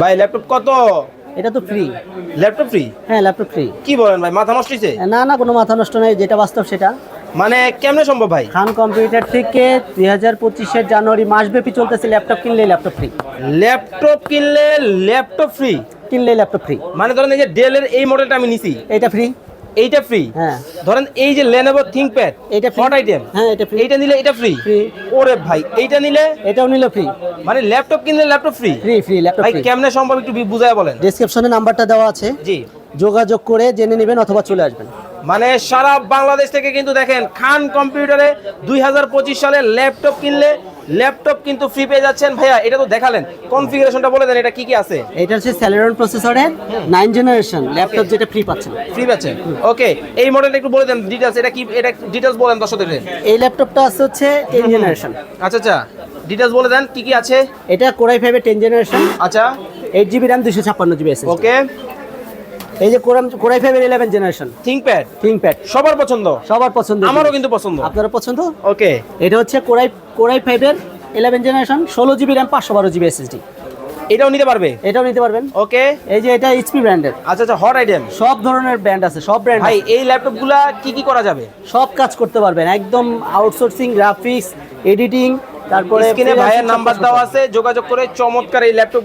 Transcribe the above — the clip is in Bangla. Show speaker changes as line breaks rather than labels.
ভাই ল্যাপটপ কত?
এটা তো ফ্রি
ল্যাপটপ ফ্রি
হ্যাঁ ল্যাপটপ ফ্রি
কি বলেন ভাই মাথা নষ্ট হয়েছে
না না কোনো মাথা নষ্ট নাই যেটা বাস্তব সেটা।
মানে কেমনে সম্ভব ভাই?
খান কম্পিউটার থেকে দুই হাজার পঁচিশের জানুয়ারি মাসব্যাপী চলতেছে ল্যাপটপ কিনলে ল্যাপটপ ফ্রি
ল্যাপটপ কিনলে ল্যাপটপ ফ্রি
কিনলে ল্যাপটপ ফ্রি
মানে ধরেন এই যে ডেল এর এই মডেলটা আমি নিছি।
এটা ফ্রি
এইটা ফ্রি
হ্যাঁ।
ধরেন এই যে লেনোভো থিংকপ্যাড
এটা
ফ্রি আইটেম
হ্যাঁ এটা ফ্রি
এটা নিলে এটা ফ্রি
ফ্রি
ওরে ভাই এইটা নিলে?
এটাও নিলে ফ্রি
মানে ল্যাপটপ কিনলে laptop free
free free laptop
ভাই কেমনে সম্ভব একটু বুঝায় বলেন?
ডেসক্রিপশনে নাম্বারটা দেওয়া আছে।
জি।
যোগাযোগ করে জেনে নেবেন অথবা চলে আসবেন।
মানে সারা বাংলাদেশ থেকে কিন্তু দেখেন খান কম্পিউটারে দুই হাজার পঁচিশ সালে ল্যাপটপ কিনলে ল্যাপটপ কিন্তু ফ্রি পেয়ে যাচ্ছেন। ভাইয়া এটা তো দেখালেন কনফিগারেশনটা বলে দেন এটা কি কি আছে?
এটা হচ্ছে স্যালেরন প্রসেসরের নাইন জেনারেশন ল্যাপটপ যেটা ফ্রি পাচ্ছেন।
ফ্রি পাচ্ছেন। ওকে এই মডেলটা একটু বলে দেন ডিটেলস এটা কি এটা ডিটেলস বলেন দর্শকদের।
এই ল্যাপটপটা আছে হচ্ছে টেন জেনারেশন
আচ্ছা আচ্ছা ডিটেলস বলে দেন কি কি আছে?
এটা কোরাই ফাইভের টেন জেনারেশন
আচ্ছা।
এইট জিবি দুশো ছাপ্পান্ন জিবি
ওকে।
এই যে কোরাম কোরাই ফাইভের ইলেভেন জেনারেশন
থিংকপ্যাড
থিংপ্যাড
সবার পছন্দ?
সবার পছন্দ।
আমারও কিন্তু পছন্দ।
আপনারা পছন্দ?
ওকে
এটা হচ্ছে কোরাই কোরাই ফাইভের ইলেভেন জেনারেশন ষোলো জিবি র্যাম পাঁচশো বারো জিবি এসএসডি
এটাও নিতে পারবে?
এটাও নিতে পারবেন।
ওকে
এই যে এটা এইচপি ব্র্যান্ডের
আচ্ছা আচ্ছা হট আইটেম
সব ধরনের ব্র্যান্ড আছে সব ব্র্যান্ড
ভাই এই ল্যাপটপগুলা কি কি করা যাবে?
সব কাজ করতে পারবেন একদম আউটসোর্সিং গ্রাফিক্স এডিটিং তারপরে
স্ক্রিনে ভাইয়ের নাম্বার দেওয়া আছে যোগাযোগ করে চমৎকার এই ল্যাপটপ